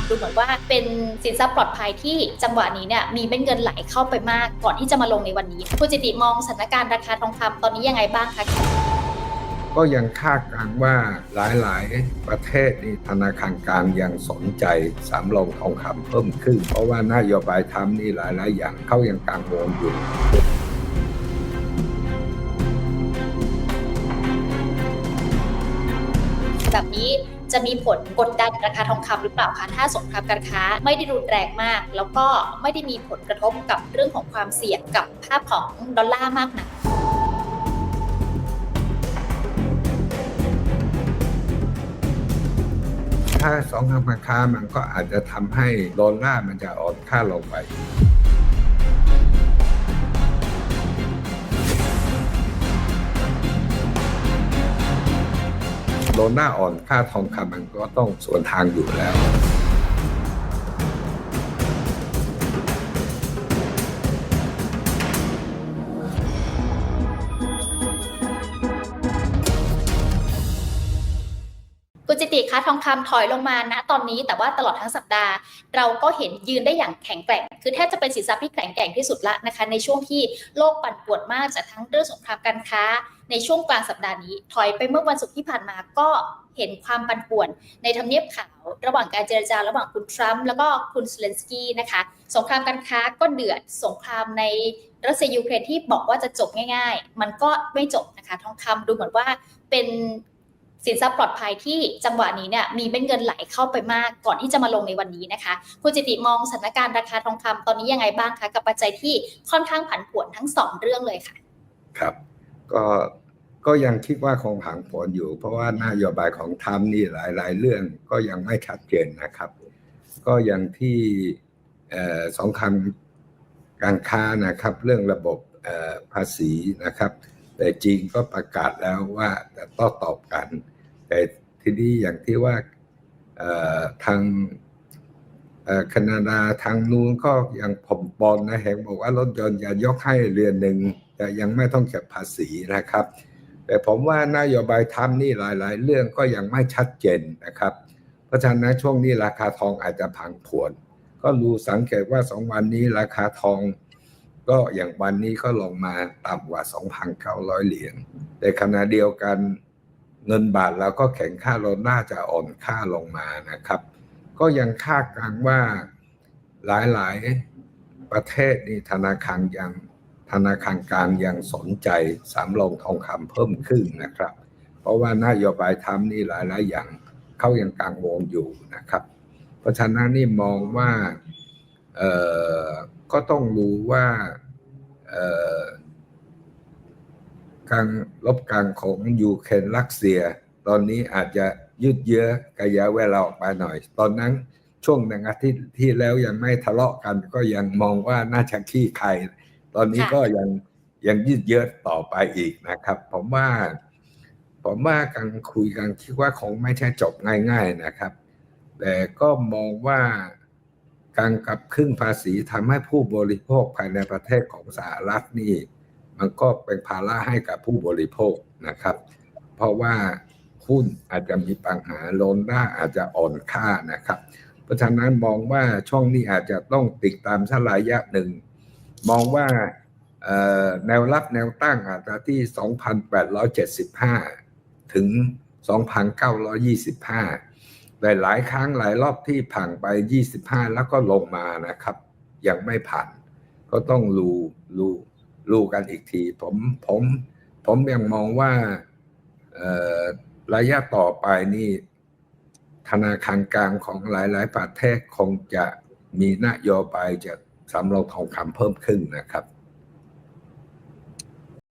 ำดูเหมือนว่าเป็นสินทรัพย์ปลอดภัยที่จังหวะนี้เนี่ยมีเม็ดเงินไหลเข้าไปมากก่อนที่จะมาลงในวันนี้คุณจิติมองสถานการณ์ราคาทองคำตอนนี้ยังไงบ้างคะก็ยังคาดการณ์ว่าหลาย ๆ ประเทศนี่ธนาคารกลางยังสนใจสามลงทองคำเพิ่มขึ้น เพราะว่านโยบายทำนี่หลาย ๆ อย่างเขายังกังวลอยู่แบบนี้ จะมีผลกดดันราคาทองคำหรือเปล่าคะถ้าสงครามการค้าไม่ได้รุนแรงมาก แล้วก็ไม่ได้มีผลกระทบกับเรื่องของความเสี่ยงกับภาพของดอลลาร์มากนักถ้าสองคำการค้ามันก็อาจจะทำให้ดอลลาร์มันจะอ่อนค่าลงไป โดนหน้าอ่อนค่าทองคำมันก็ต้องส่วนทางอยู่แล้ว ติคะทองคำถอยลงมาณตอนนี้แต่ว่าตลอดทั้งสัปดาห์ เราก็เห็นยืนได้อย่างแข็งแกร่ง คือแทบจะเป็นสินทรัพย์ที่แข็งแกร่งที่สุดละนะคะ ในช่วงที่โลกปั่นป่วนมากจากทั้งเรื่องสงครามการค้า ในช่วงกลางสัปดาห์นี้ ถอยไปเมื่อวันศุกร์ที่ผ่านมาก็เห็นความปั่นป่วน ในทำเนียบขาวระหว่างการเจรจาระหว่างคุณทรัมป์แล้วก็คุณเซเลนสกี้นะคะสงครามการค้าก็เดือดสงครามในรัสเซียยูเครนที่บอกว่าจะจบง่าย ๆ มันก็ไม่จบนะคะทองคำดูเหมือนว่าเป็น สินทรัพย์ปลอดภัยที่จังหวะนี้เนี่ยมีเม็ดเงินไหลเข้าไปมากก่อนที่จะมาลงในวันนี้นะคะคุณจิติมองสถานการณ์ราคาทองคำตอนนี้ยังไงบ้างคะกับปัจจัยที่ค่อนข้างผันผวนทั้งสองเรื่องเลยค่ะ ครับ ก็ก็ยังคิดว่าคงผังผวนอยู่ เพราะว่านโยบายของทรัมนี่หลาย ๆ เรื่องก็ยังไม่ชัดเจนนะครับ ก็อย่างที่เอ่อสงครามการค้านะครับ เรื่องระบบภาษีนะครับ แต่จีนก็ประกาศแล้วว่าจะต้ตอบกัน แต่ทีนี้อย่างที่ว่าทางแคนาดาทางนู้นก็ยังผมปอนนะเห็นบอกว่ารถยนต์จะยกให้เรือนหนึ่งแต่ยังไม่ต้องเก็บภาษีนะครับ แต่ผมว่านโยบายทำนี่หลาย ๆ เรื่องก็ยังไม่ชัดเจนนะครับ เพราะฉะนั้นช่วงนี้ราคาทองอาจจะผังผวน ก็รู้สังเกตว่าสองวันนี้ราคาทอง ก็อย่างวันนี้ก็ลงมาต่ำกว่า 2,900 เหรียญแต่ขณะเดียวกันเงินบาทเราก็แข็งค่าเราน่าจะอ่อนค่าลงมานะครับ ก็ยังคาดการณ์ว่าหลายๆประเทศนี่ธนาคารยังธนาคารกลางยังสนใจสามลงทองคำเพิ่มขึ้นนะครับ เพราะว่านโยบายทำนี่หลายๆอย่างเขายังกังวลอยู่นะครับ เพราะฉะนั้นนี่มองว่าเอ่อ ก็ต้องรู้ว่าการลบกลางของยูเครนรัสเซีย ตอนนี้อาจจะยืดเยื้อกระยะเวลาออกไปหน่อย ตอนนั้นช่วงหนึ่งอาทิตย์ที่แล้วยังไม่ทะเลาะกัน ก็ยังมองว่าน่าจะขี้ใคร ตอนนี้ก็ยังยังยืดเยื้อต่อไปอีกนะครับ ผมว่า ผมว่าการคุยกันคิดว่าคงไม่ใช่จบง่าย ๆนะครับ แต่ก็มองว่า การกลับขึ้นภาษีทำให้ผู้บริโภคภายในประเทศของสหรัฐนี่ มันก็เป็นภาระให้กับผู้บริโภคนะครับ เพราะว่าหุ้นอาจจะมีปัญหาโลนด้าอาจจะอ่อนค่านะครับ เพราะฉะนั้นมองว่าช่วงนี้อาจจะต้องติดตามสักระยะหนึ่ง มองว่าแนวรับแนวตั้งอาจจะที่ 2,875 ถึง 2,925แต่ หลายครั้งหลายรอบที่ผ่านไป 25 แล้วก็ลงมานะครับ ยังไม่ผ่าน ก็ต้องรูรูรูกันอีกที ผมผมผมยังมองว่าระยะต่อไปนี่ธนาคารกลางของหลาย ๆ ประเทศคงจะมีนโยบายจะสำรองทองคำเพิ่มขึ้นนะครับ